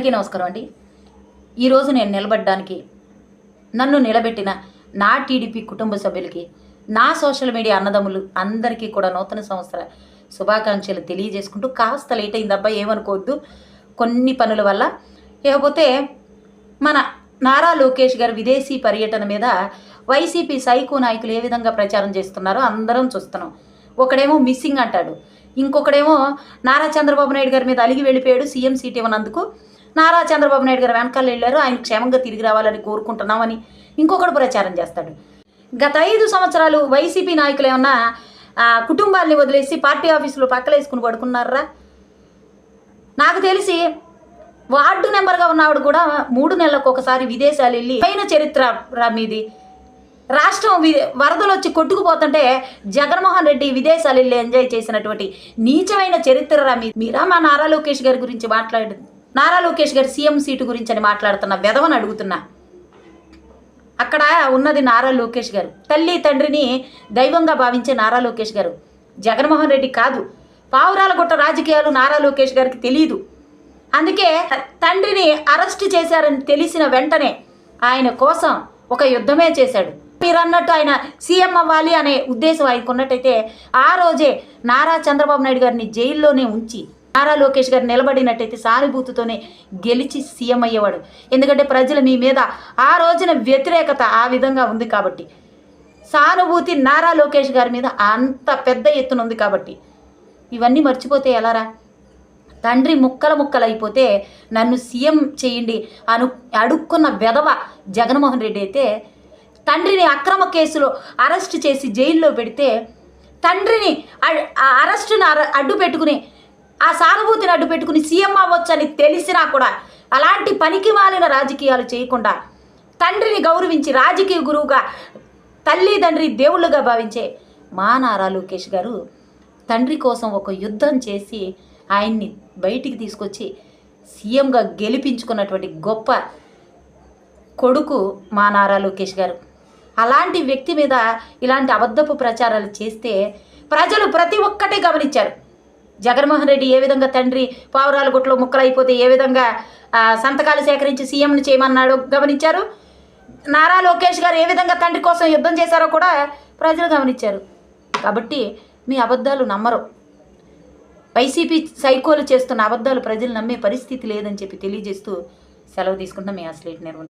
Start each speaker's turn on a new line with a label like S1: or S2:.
S1: అందరికీ నమస్కారం అండి. ఈరోజు నేను నిలబడడానికి నన్ను నిలబెట్టిన నా టీడీపీ కుటుంబ సభ్యులకి నా సోషల్ మీడియా అన్నదమ్ములు అందరికీ కూడా నూతన సంవత్సర శుభాకాంక్షలు తెలియజేసుకుంటూ కాస్త లేట్ అయింది అబ్బాయి ఏమనుకోవద్దు. కొన్ని పనుల వల్ల లేకపోతే మన నారా లోకేష్ గారు విదేశీ పర్యటన మీద వైసీపీ సైకో నాయకులు ఏ విధంగా ప్రచారం చేస్తున్నారో అందరం చూస్తున్నాం. ఒకడేమో మిస్సింగ్ అంటాడు ఇంకొకడేమో నారా చంద్రబాబు నాయుడు గారి మీద అలిగి వెళ్ళిపోయాడు సీఎం సీట్ ఇవ్వనందుకు. నారా చంద్రబాబు నాయుడు గారు వెనకాల వెళ్ళారు. ఆయన క్షేమంగా తిరిగి రావాలని కోరుకుంటున్నామని ఇంకొకడు ప్రచారం చేస్తాడు. గత ఐదు సంవత్సరాలు వైసీపీ నాయకులు ఏమన్నా ఆ, కుటుంబాల్ని వదిలేసి పార్టీ ఆఫీసులో పక్కలేసుకుని పడుకున్నారా? నాకు తెలిసి వార్డు నెంబర్గా ఉన్నవాడు కూడా మూడు నెలలకు ఒకసారి విదేశాలు వెళ్ళి పైన చరిత్ర మీది. రాష్ట్రం వరదలు వచ్చి కొట్టుకుపోతుంటే జగన్మోహన్ రెడ్డి విదేశాలు వెళ్ళి ఎంజాయ్ చేసినటువంటి నీచమైన చరిత్ర మీరా మా నారా లోకేష్ గారి గురించి మాట్లాడింది? నారా లోకేష్ గారి సీఎం సీటు గురించి అని మాట్లాడుతున్న వెధవని అడుగుతున్నా. అక్కడ ఉన్నది నారా లోకేష్ గారు. తల్లి తండ్రిని దైవంగా భావించే నారా లోకేష్ గారు. జగన్మోహన్ రెడ్డి కాదు. పావురాల గుట్ట రాజకీయాలు నారా లోకేష్ గారికి తెలియదు అందుకే తండ్రిని అరెస్ట్ చేశారని తెలిసిన వెంటనే ఆయన కోసం ఒక యుద్ధమే చేశాడు. మీరు అన్నట్టు ఆయన సీఎం అవ్వాలి అనే ఉద్దేశం ఆయనకున్నట్టయితే ఆ రోజే నారా చంద్రబాబు నాయుడు గారిని జైల్లోనే ఉంచి నారా లోకేష్ గారు నిలబడినట్టయితే సానుభూతితోనే గెలిచి సీఎం అయ్యేవాడు. ఎందుకంటే ప్రజలు మీ మీద ఆ రోజున వ్యతిరేకత ఆ విధంగా ఉంది కాబట్టి. సానుభూతి నారా లోకేష్ గారి మీద అంత పెద్ద ఎత్తున ఉంది కాబట్టి. ఇవన్నీ మర్చిపోతే ఎలారా? తండ్రి ముక్కల ముక్కలు అయిపోతే నన్ను సీఎం చేయండి అను అడుక్కున్న వెధవ జగన్మోహన్ రెడ్డి అయితే తండ్రిని అక్రమ కేసులో అరెస్ట్ చేసి జైల్లో పెడితే తండ్రిని ఆ అరెస్టును అర- అడ్డు పెట్టుకుని ఆ సానుభూతిని అడ్డు పెట్టుకుని సీఎం అవ్వచ్చని తెలిసినా కూడా అలాంటి పనికి మాలిన రాజకీయాలు చేయకుండా తండ్రిని గౌరవించి రాజకీయ గురువుగా తల్లి తండ్రి దేవుళ్ళుగా భావించే మా నారా లోకేష్ గారు తండ్రి కోసం ఒక యుద్ధం చేసి ఆయన్ని బయటికి తీసుకొచ్చి సీఎంగా గెలిపించుకున్నటువంటి గొప్ప కొడుకు మా నారా లోకేష్ గారు. అలాంటి వ్యక్తి మీద ఇలాంటి అబద్ధపు ప్రచారాలు చేస్తే ప్రజలు ప్రతి ఒక్కటి గమనించారు. జగన్మోహన్ రెడ్డి ఏ విధంగా తండ్రి పావురాల గుట్లో ముక్కలైపోతే ఏ విధంగా సంతకాలు సేకరించి సీఎంను చేయమన్నాడు గమనించారు. నారా లోకేష్ గారు ఏ విధంగా తండ్రి కోసం యుద్ధం చేశారో కూడా ప్రజలు గమనించారు. కాబట్టి మీ అబద్ధాలు నమ్మరు. వైసీపీ సైకోలు చేస్తున్న అబద్ధాలు ప్రజలు నమ్మే పరిస్థితి లేదని చెప్పి తెలియజేస్తూ సెలవు తీసుకుంటాం మీ అసలేట్ నిర్వహణ.